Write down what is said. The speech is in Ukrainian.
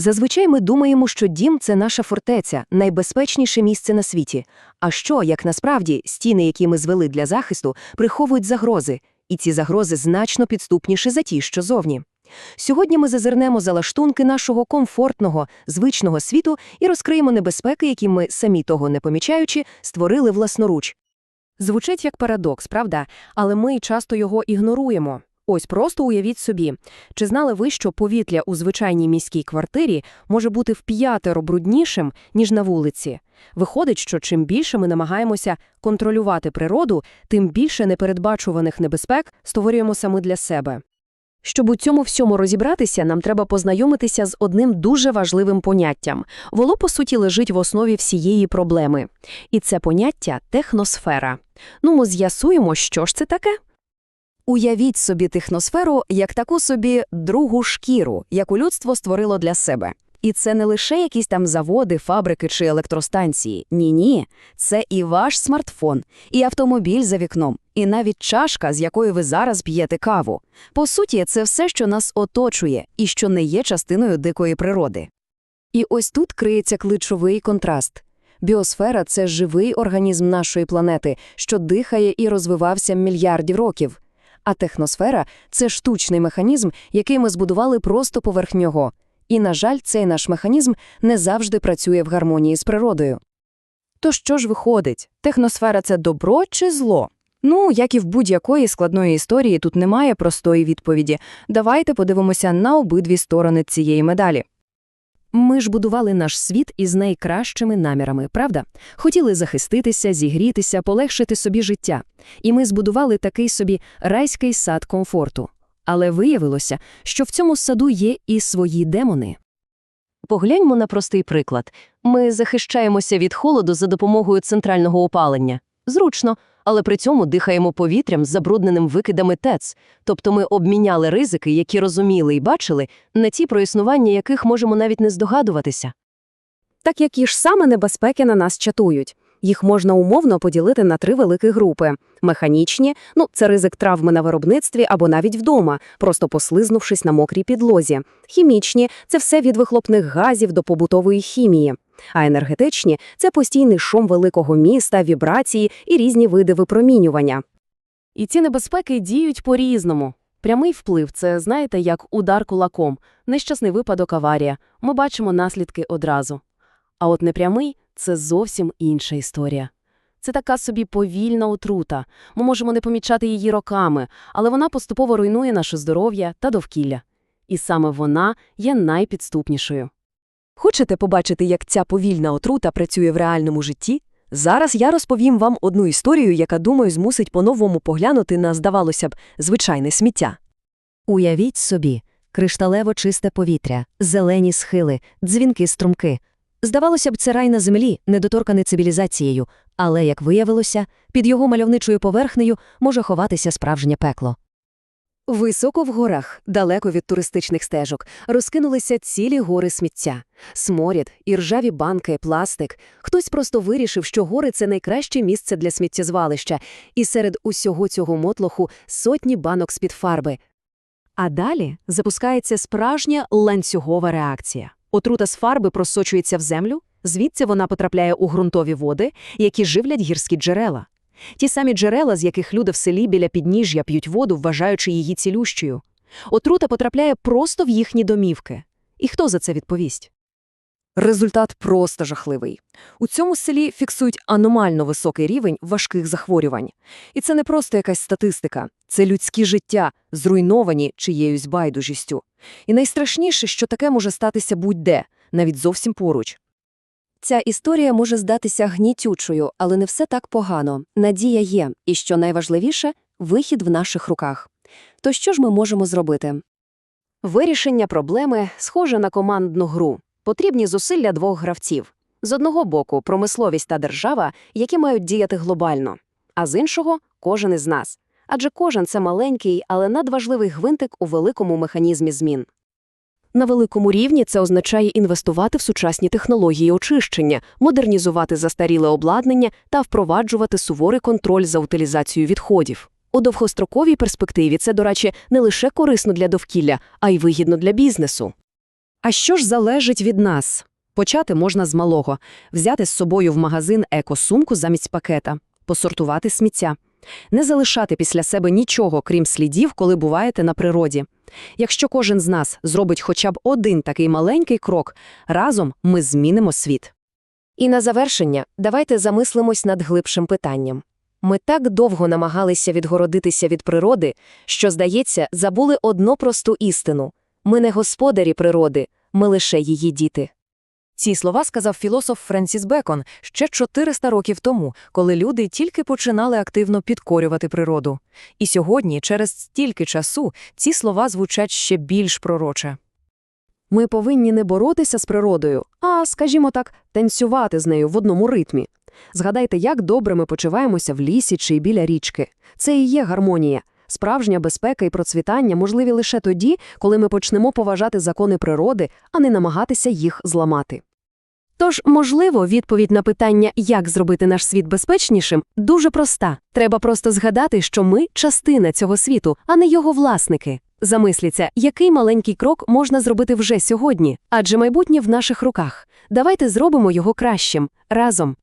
Зазвичай ми думаємо, що дім це наша фортеця, найбезпечніше місце на світі. А що, як насправді, стіни, які ми звели для захисту, приховують загрози, і ці загрози значно підступніші за ті, що зовні. Сьогодні ми зазирнемо за лаштунки нашого комфортного, звичного світу і розкриємо небезпеки, які ми, самі того не помічаючи, створили власноруч. Звучить як парадокс, правда? Але ми часто його ігноруємо. Ось просто уявіть собі, чи знали ви, що повітря у звичайній міській квартирі може бути в п'ятеро бруднішим, ніж на вулиці? Виходить, що чим більше ми намагаємося контролювати природу, тим більше непередбачуваних небезпек створюємо саме для себе. Щоб у цьому всьому розібратися, нам треба познайомитися з одним дуже важливим поняттям. Воно, по суті, лежить в основі всієї проблеми. І це поняття техносфера. Ну, ми з'ясуємо, що ж це таке. Уявіть собі техносферу як таку собі другу шкіру, яку людство створило для себе. І це не лише якісь там заводи, фабрики чи електростанції. Ні-ні, це і ваш смартфон, і автомобіль за вікном, і навіть чашка, з якої ви зараз п'єте каву. По суті, це все, що нас оточує і що не є частиною дикої природи. І ось тут криється ключовий контраст. Біосфера це живий організм нашої планети, що дихає і розвивався мільярдів років. А техносфера це штучний механізм, який ми збудували просто поверх нього. І, на жаль, цей наш механізм не завжди працює в гармонії з природою. То що ж виходить? Техносфера це добро чи зло? Ну, як і в будь-якої складної історії, тут немає простої відповіді. Давайте подивимося на обидві сторони цієї медалі. Ми ж будували наш світ із найкращими намірами, правда? Хотіли захиститися, зігрітися, полегшити собі життя. І ми збудували такий собі райський сад комфорту. Але виявилося, що в цьому саду є і свої демони. Погляньмо на простий приклад. Ми захищаємося від холоду за допомогою центрального опалення. Зручно, але при цьому дихаємо повітрям з забрудненим викидами ТЕЦ. Тобто ми обміняли ризики, які розуміли і бачили, на ті, про існування яких можемо навіть не здогадуватися. Так які ж саме небезпеки на нас чатують. Їх можна умовно поділити на три великі групи. Механічні – ну, це ризик травми на виробництві або навіть вдома, просто послизнувшись на мокрій підлозі. Хімічні – це все від вихлопних газів до побутової хімії. А енергетичні – це постійний шум великого міста, вібрації і різні види випромінювання. І ці небезпеки діють по-різному. Прямий вплив – це, знаєте, як удар кулаком, нещасний випадок аварія. Ми бачимо наслідки одразу. А от непрямий – це зовсім інша історія. Це така собі повільна отрута. Ми можемо не помічати її роками, але вона поступово руйнує наше здоров'я та довкілля. І саме вона є найпідступнішою. Хочете побачити, як ця повільна отрута працює в реальному житті? Зараз я розповім вам одну історію, яка, думаю, змусить по-новому поглянути на, здавалося б, звичайне сміття. Уявіть собі, кришталево чисте повітря, зелені схили, дзвінки струмки. Здавалося б, це рай на землі, недоторканий цивілізацією, але, як виявилося, під його мальовничою поверхнею може ховатися справжнє пекло. Високо в горах, далеко від туристичних стежок, розкинулися цілі гори сміття. Сморід, іржаві банки, пластик. Хтось просто вирішив, що гори – це найкраще місце для сміттєзвалища, і серед усього цього мотлоху сотні банок з-під фарби. А далі запускається справжня ланцюгова реакція. Отрута з фарби просочується в землю, звідси вона потрапляє у ґрунтові води, які живлять гірські джерела. Ті самі джерела, з яких люди в селі біля підніжжя п'ють воду, вважаючи її цілющою. Отрута потрапляє просто в їхні домівки. І хто за це відповість? Результат просто жахливий. У цьому селі фіксують аномально високий рівень важких захворювань. І це не просто якась статистика, це людські життя, зруйновані чиєюсь байдужістю. І найстрашніше, що таке може статися будь-де, навіть зовсім поруч. Ця історія може здатися гнітючою, але не все так погано. Надія є, і що найважливіше вихід в наших руках. То що ж ми можемо зробити? Вирішення проблеми схоже на командну гру. Потрібні зусилля двох гравців. З одного боку, промисловість та держава, які мають діяти глобально, а з іншого кожен із нас. Адже кожен це маленький, але надважливий гвинтик у великому механізмі змін. На великому рівні це означає інвестувати в сучасні технології очищення, модернізувати застаріле обладнання та впроваджувати суворий контроль за утилізацією відходів. У довгостроковій перспективі це, до речі, не лише корисно для довкілля, а й вигідно для бізнесу. А що ж залежить від нас? Почати можна з малого – взяти з собою в магазин екосумку замість пакета, посортувати сміття, не залишати після себе нічого, крім слідів, коли буваєте на природі. Якщо кожен з нас зробить хоча б один такий маленький крок, разом ми змінимо світ. І на завершення давайте замислимось над глибшим питанням. Ми так довго намагалися відгородитися від природи, що, здається, забули одну просту істину. Ми не господарі природи, ми лише її діти. Ці слова сказав філософ Френсіс Бекон ще 400 років тому, коли люди тільки починали активно підкорювати природу. І сьогодні, через стільки часу, ці слова звучать ще більш пророче. Ми повинні не боротися з природою, а, скажімо так, танцювати з нею в одному ритмі. Згадайте, як добре ми почуваємося в лісі чи біля річки. Це і є гармонія. Справжня безпека і процвітання можливі лише тоді, коли ми почнемо поважати закони природи, а не намагатися їх зламати. Тож, можливо, відповідь на питання, як зробити наш світ безпечнішим, дуже проста. Треба просто згадати, що ми – частина цього світу, а не його власники. Замисліться, який маленький крок можна зробити вже сьогодні, адже майбутнє в наших руках. Давайте зробимо його кращим разом.